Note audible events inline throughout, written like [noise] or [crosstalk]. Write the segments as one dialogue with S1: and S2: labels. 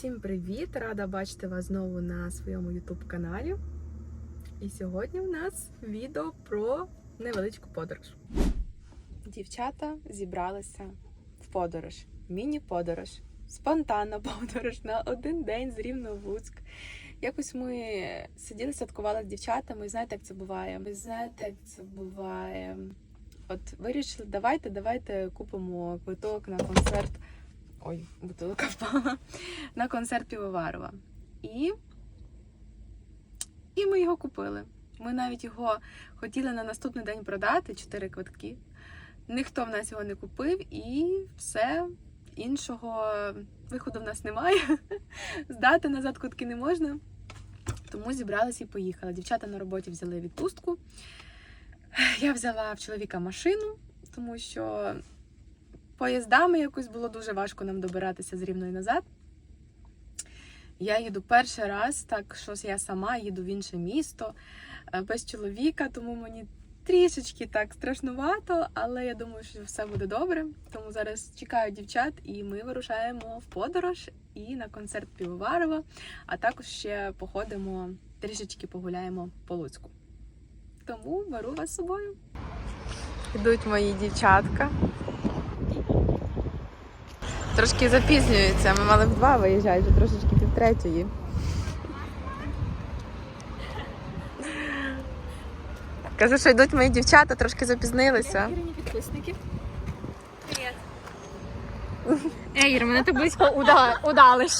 S1: Усім привіт! Рада бачити вас знову на своєму YouTube каналі. І сьогодні в нас відео про невеличку подорож. Дівчата зібралися в подорож, міні-подорож, спонтанна подорож на один день з Рівного в Якось ми сиділи, святкували з дівчатами, і знаєте, як це буває? Ви знаєте, як це буває? От вирішили, давайте, давайте купимо квиток на концерт. Ой, бутилка впала на концерт Півоварова. І, і ми його купили. Ми навіть його хотіли на наступний день продати, чотири квитки. Ніхто в нас його не купив, і все. Іншого виходу в нас немає. [laughs] Здати назад квитки не можна. Тому зібралися і поїхали. Дівчата на роботі взяли відпустку. Я взяла в чоловіка машину, тому що поїздами якось було дуже важко нам добиратися з Рівної назад. Я їду перший раз, так що я сама їду в інше місто е, без чоловіка, тому мені трішечки так страшнувато, але я думаю, що все буде добре. Тому зараз чекаю дівчат, і ми вирушаємо в подорож і на концерт Півоварова, а також ще походимо, трішечки погуляємо по Луцьку. Тому беру вас з собою. Йдуть мої дівчатка. Трошки запізнюються. Ми мали в два виїжджати, вже трошечки півтретьої. Кажу, що йдуть мої дівчата, трошки запізнилися.
S2: Підписники. Привіт. Ей, Ір, мене ти близько уда... удалиш.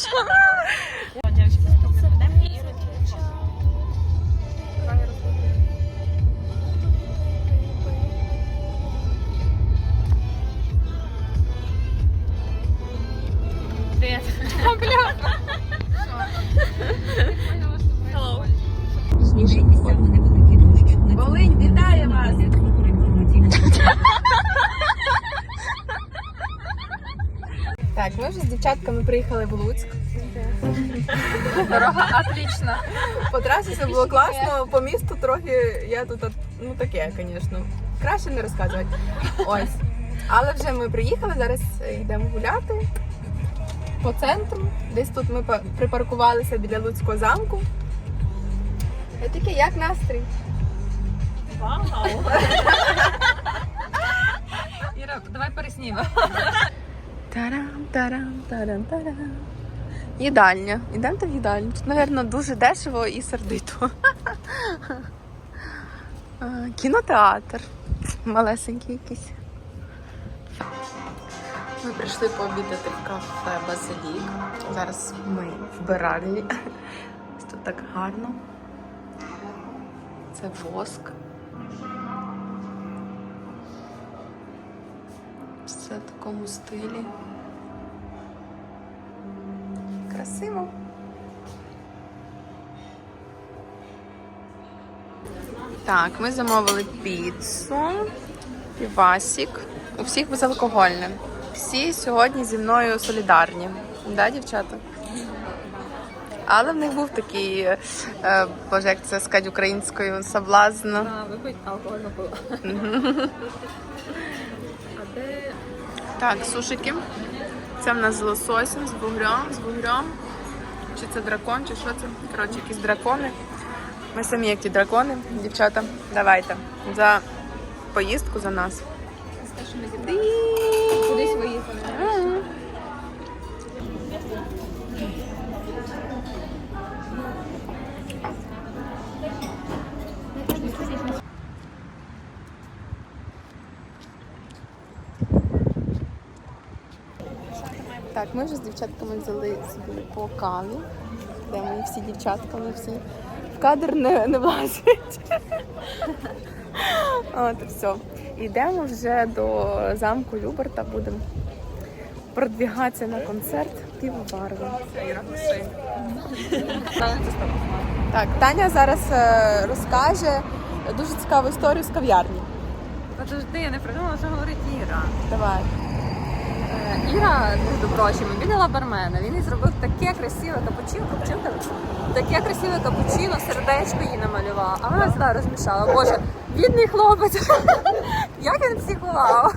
S1: Ми вже з дівчатками приїхали в Луцьк.
S2: Дорога отлічна.
S1: По трасі все було класно, по місту трохи я тут, ну таке, звісно. Краще не розказувати. Ось. Але вже ми приїхали, зараз йдемо гуляти по центру. Десь тут ми припаркувалися біля Луцького замку. І таке, як настрій?
S2: Вау. [laughs] Іра, давай переснімо.
S1: Тарам, тарам, тарам, тарам. Їдальня. Ідемо в їдальню. Тут, мабуть, дуже дешево і сердито. [laughs] Кінотеатр. Малесенький якийсь. Ми прийшли пообідати в кафе Базилік. Зараз ми в Берарлі. Ось Тут так гарно. Це воск. Все в такому стилі. Красиво. Так, ми замовили піцу, півасік. У всіх безалкогольне. Всі сьогодні зі мною солідарні. Да, дівчата? Але в них був такий, е, боже, як це сказати українською, соблазн.
S2: Випить алкогольну пиво. [laughs]
S1: Так, сушики. Це в нас з лососем, з бугрем, з бугрем. Чи це дракон, чи що це? Коротше, якісь дракони. Ми самі як ті дракони, дівчата. Давайте. За поїздку за нас.
S2: те, що ми?
S1: Ми вже з дівчатками взяли собі по каві, де ми всі дівчатка, ми всі в кадр не, не влазять. От, все. Йдемо вже до замку Люберта, будемо продвігатися на концерт півоварова. Так, Таня зараз е, розкаже дуже цікаву історію з кав'ярні.
S2: Подожди, я не придумала, що говорить Іра.
S1: Давай.
S2: Е, Іра, між прочим, бідала бармена. Він їй зробив таке красиве капучино, капучино, таке красиве капучино, сердечко їй намалював. А вона сюди розмішала. Боже, бідний хлопець. [laughs] Як він психував.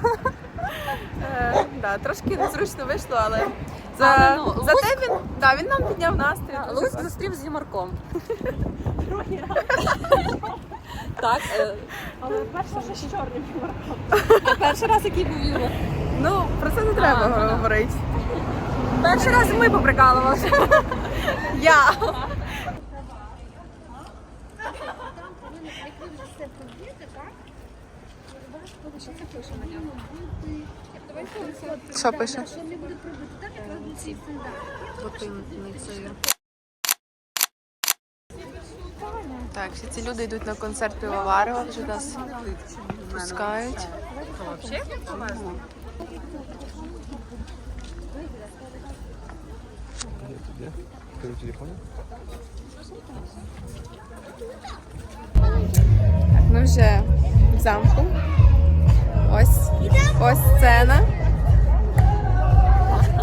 S1: Е, трошки незручно вийшло, але За,
S2: ну, Луцьк-
S1: зате він, да, він нам підняв настрій.
S2: Луцьк зустрів з юморком. Так, е,
S3: Але перше вже з чорним юмором.
S2: а перший раз який був юмор.
S1: Ну, про це не треба
S2: А, ну да.
S1: говорити.
S2: Перший раз ми поприкалувалися.
S1: Я.
S4: Як ви вже все поб'єте, так? Що це пише? Давайте
S1: Що пише?
S4: що не буде пробити так, як ви ці стандарти.
S1: Так, всі ці люди йдуть на концерт Півоварова, вже нас пускають. Так, ми вже в замку. Ось, ось сцена.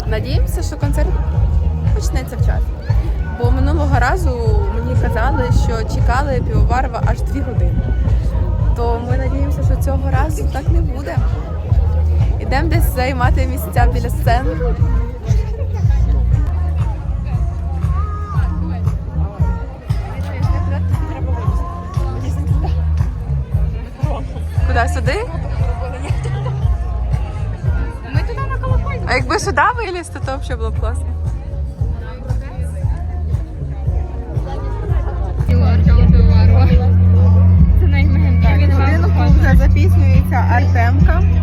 S1: Надіємося, що концерт почнеться вчасно. Бо минулого разу мені казали, що чекали півоварова аж дві години. То ми надіємося, що цього разу так не буде. Ідемо десь займати місця біля сцени. Куди сюди?
S4: Ми туди на колокольні.
S1: А якби сюди вилізти, то взагалі було б класно.
S4: Це
S1: запізнюється Артемка.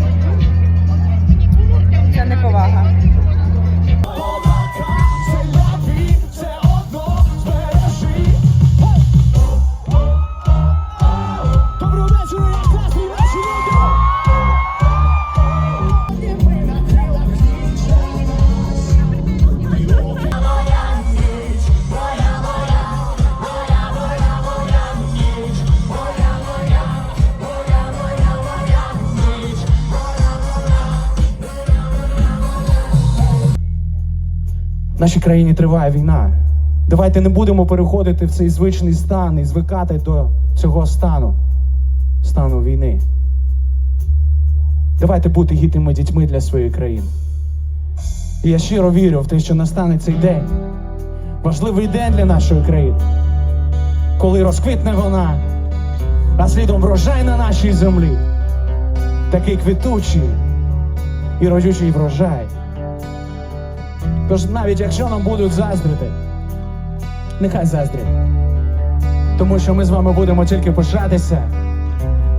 S1: Неповага.
S5: В нашій країні триває війна. Давайте не будемо переходити в цей звичний стан і звикати до цього стану, стану війни. Давайте бути гідними дітьми для своєї країни. І я щиро вірю в те, що настане цей день. Важливий день для нашої країни, коли розквітне вона, а слідом врожай на нашій землі. Такий квітучий і родючий врожай. Тож навіть якщо нам будуть заздрити, нехай заздрять. Тому що ми з вами будемо тільки пишатися,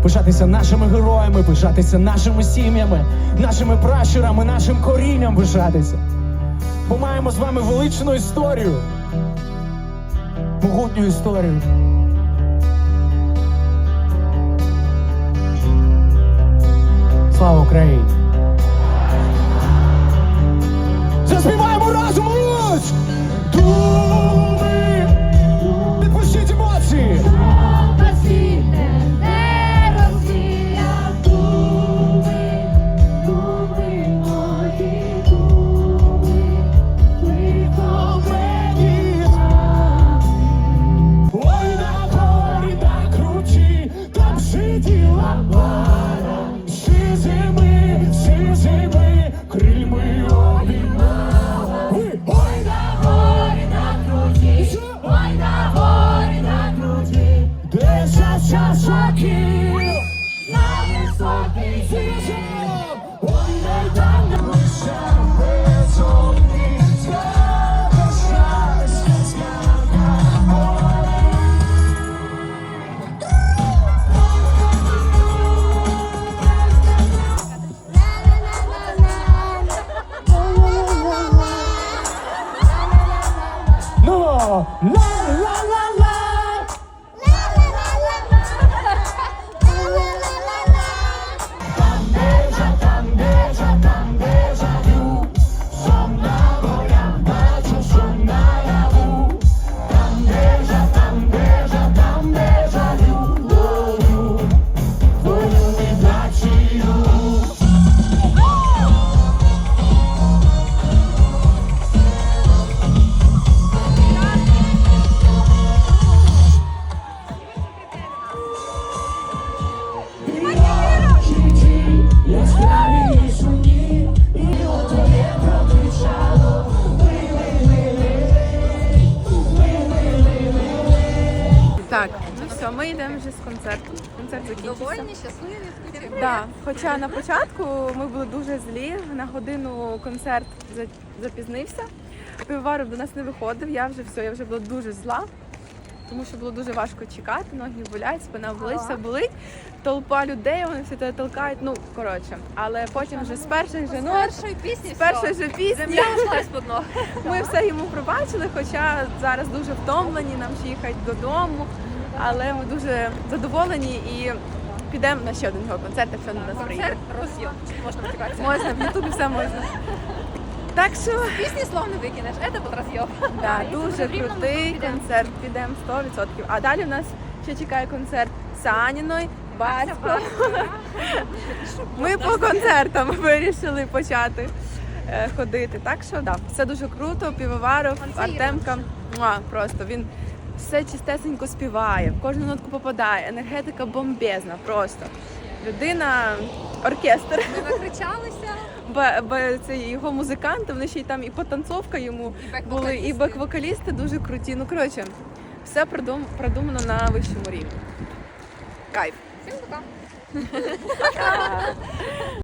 S5: пишатися нашими героями, пишатися нашими сім'ями, нашими пращурами, нашим корінням пишатися. Бо маємо з вами величну історію, могутню історію. Слава Україні! Oh.
S1: Йдемо вже з концерту. Концерт закінчився.
S2: Довольні, щасливі.
S1: Да. Хоча на початку ми були дуже злі, на годину концерт запізнився. Пивоваров до нас не виходив, я вже все, я вже була дуже зла, тому що було дуже важко чекати, ноги болять, спина болить, все болить. Толпа людей, вони всі тебе толкають. Ну, коротше, але потім вже з перших же нот,
S2: першої пісні
S1: з першої же пісні ми все йому пробачили, хоча зараз дуже втомлені, нам ще їхати додому. Але ми дуже задоволені і підемо на ще один його концерт, якщо на нас приїде.
S2: Концерт роз'єм. Можна матюкатися.
S1: Можна, в Ютубі все можна. Так що
S2: Пісні слов не викинеш. Це був роз'єм.
S1: да, дуже крутий концерт, підемо 100%. А далі у нас ще чекає концерт Саніної, Батько. Ми по концертам вирішили почати е, ходити. Так що да, все дуже круто. Півоваров, Артемка. Муа, просто він все чистесенько співає, в кожну нотку попадає. Енергетика бомбезна, просто. Людина оркестр.
S2: Ми накричалися. [laughs]
S1: Б, б, це його музиканти, вони ще й там і потанцовка йому
S2: І
S1: були, і бек-вокалісти дуже круті. Ну коротше, все продум, продумано на вищому рівні. Кайф.
S2: Всім пока. [laughs]